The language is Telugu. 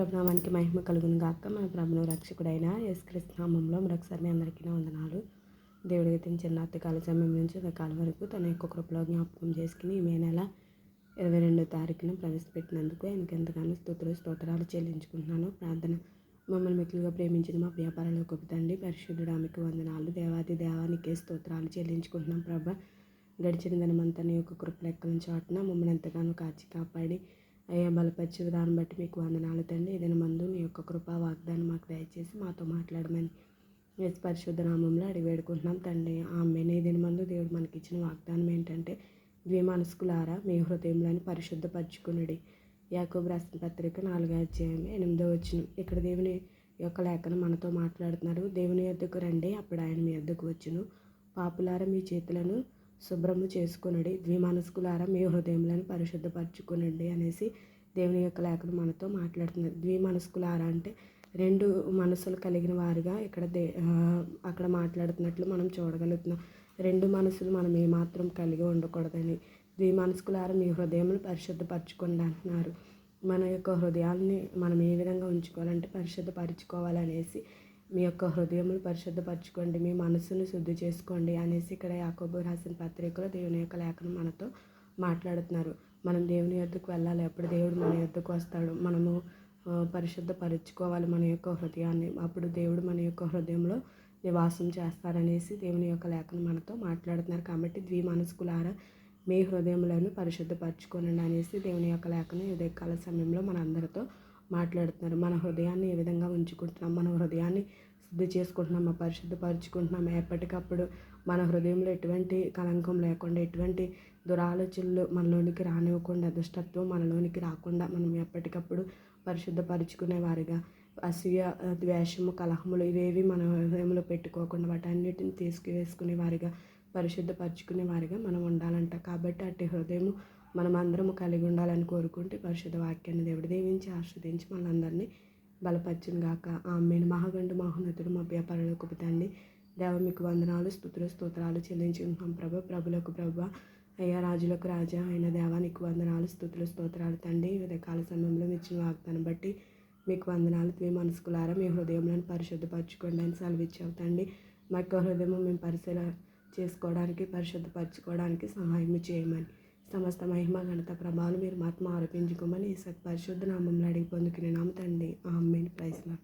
ప్రభునామానికి మహిమ కలుగును గాక. మన ప్రభును రక్షకుడైన ఎస్ నామంలో మరొకసారి మీ అందరికీ వందనాలు. దేవుడి చిన్న కాల సమయం నుంచి కాలం వరకు తన యొక్క కృపలో జ్ఞాపకం చేసుకుని మే నెల ఇరవై రెండో తారీఖున ప్రవేశపెట్టినందుకు ఆయనకి ఎంతగానో స్తోత్ర స్తోత్రాలు చెల్లించుకుంటున్నాను. ప్రార్థన మమ్మల్ని మిక్కులుగా ప్రేమించిన మా వ్యాపారాలు గొప్ప తండ్రి పరిశుద్ధుడు ఆమెకు వందనాలు. దేవాది దేవానికి స్తోత్రాలు చెల్లించుకుంటున్నాం ప్రభా. గడిచిన దినమంతా నీ యొక్క కృపలెక్కల చాటున మమ్మల్ని ఎంతగానో కాచి కాపాడి అయ్యా బలపరిచే దాన్ని బట్టి మీకు వందనాలు తండ్రి. ఏదైనా మందు నీ యొక్క కృపా వాగ్దానం మాకు దయచేసి మాతో మాట్లాడమని ఎస్ పరిశుద్ధ నామంలో అడిగి వేడుకుంటున్నాం తండ్రి. ఆమె ఏదైనా మందు దేవుడు మనకి ఇచ్చిన వాగ్దానం ఏంటంటే ద్విమనస్కులారా మీ హృదయంలోని పరిశుద్ధపరచుకునుడి. యాకోబు రాసిన పత్రిక నాలుగో అధ్యాయం ఎనిమిదో వచ్చిన ఇక్కడ దేవుని యొక్క లేఖను మనతో మాట్లాడుతున్నారు. దేవుని యొద్దకు రండి అప్పుడు ఆయన మీ యొద్దకు వచ్చును. పాపులార మీ చేతులను శుభ్రము చేసుకునడి. ద్విమనస్కులారా మీ హృదయంలను పరిశుద్ధపరచుకునండి అనేసి దేవుని యొక్క లేఖను మనతో మాట్లాడుతున్నారు ద్విమనస్కులారా అంటే రెండు మనసులు కలిగిన వారుగా ఇక్కడ దే అక్కడ మాట్లాడుతున్నట్లు మనం చూడగలుగుతున్నాం. రెండు మనసులు మనం ఏమాత్రం కలిగి ఉండకూడదని. ద్విమనస్కులారా మీ హృదయములు పరిశుద్ధపరచుకోండి అంటున్నారు. మన యొక్క హృదయాల్ని మనం ఏ విధంగా ఉంచుకోవాలంటే పరిశుద్ధపరచుకోవాలనేసి మీ యొక్క హృదయములు పరిశుద్ధపరచుకోండి మీ మనసును శుద్ధి చేసుకోండి అనేసి ఇక్కడ యాకోబు రాసిన పత్రికలో దేవుని యొక్క లేఖను మనతో మాట్లాడుతున్నారు. మనం దేవుని యొద్దకు వెళ్ళాలి అప్పుడు దేవుడు మన యొద్దకు వస్తాడు. మనము పరిశుద్ధపరచుకోవాలి మన యొక్క హృదయాన్ని. అప్పుడు దేవుడు మన యొక్క హృదయంలో నివాసం చేస్తారనేసి దేవుని యొక్క లేఖను మనతో మాట్లాడుతున్నారు. కాబట్టి ద్వి మనసుకులారా మీ హృదయములను పరిశుద్ధపరచుకోనండి అనేసి దేవుని యొక్క లేఖను కాల సమయంలో మనందరితో మాట్లాడుతున్నారు. మన హృదయాన్ని ఏ విధంగా ఉంచుకుంటున్నాం? మన హృదయాన్ని శుద్ధి చేసుకుంటున్నామా పరిశుద్ధపరచుకుంటున్నామా ఎప్పటికప్పుడు మన హృదయంలో ఎటువంటి కలంకం లేకుండా ఎటువంటి దురాలోచనలు మనలోనికి రానివ్వకుండా దుష్టత్వం మనలోనికి రాకుండా మనం ఎప్పటికప్పుడు పరిశుద్ధపరచుకునే వారిగా అసూయ ద్వేషము కలహములు ఇవేవి మన హృదయంలో పెట్టుకోకుండా వాటన్నిటిని తీసుకువేసుకునే వారిగా పరిశుద్ధపరచుకునే వారిగా మనం ఉండాలంట. కాబట్టి అట్టి హృదయము మనం అందరము కలిగి ఉండాలని కోరుకుంటే పరిశుద్ధ వాక్యాన్ని దేవుడు దీవించి ఆస్వాదించి మనందరినీ బలపరచును గాక ఆమెను. మహాగండు మహోన్నతుడు మా వ్యాపారులకు తండ్రి దేవ మీకు వందనాలు స్థుతులు స్తోత్రాలు చెల్లించుకుంటున్నాం ప్రభ. ప్రభులకు ప్రభ అయ్యా రాజులకు రాజా అయిన దేవానికి వందనాలు స్థుతులు స్తోత్రాలు తండ్రి. కాల సమయంలో ఇచ్చిన వాగ్దాన్ని బట్టి మీకు వందనాలు మీ మనసుకులారా మీ హృదయంలో పరిశుద్ధపరచుకోండి అని సెలవిచ్చావు తండ్రి. మా యొక్క హృదయం మేము పరిశీలన చేసుకోవడానికి పరిశుద్ధపరచుకోవడానికి సహాయం చేయమని సమస్త మహిమ ఘనత ప్రభావం మీరు మాత్మ ఆరోపించుకోమని సత్పరిశుద్ధ నామంలో అడిగి పొందుకునే నామ తండ్రి. ఆమె ప్రైస్లా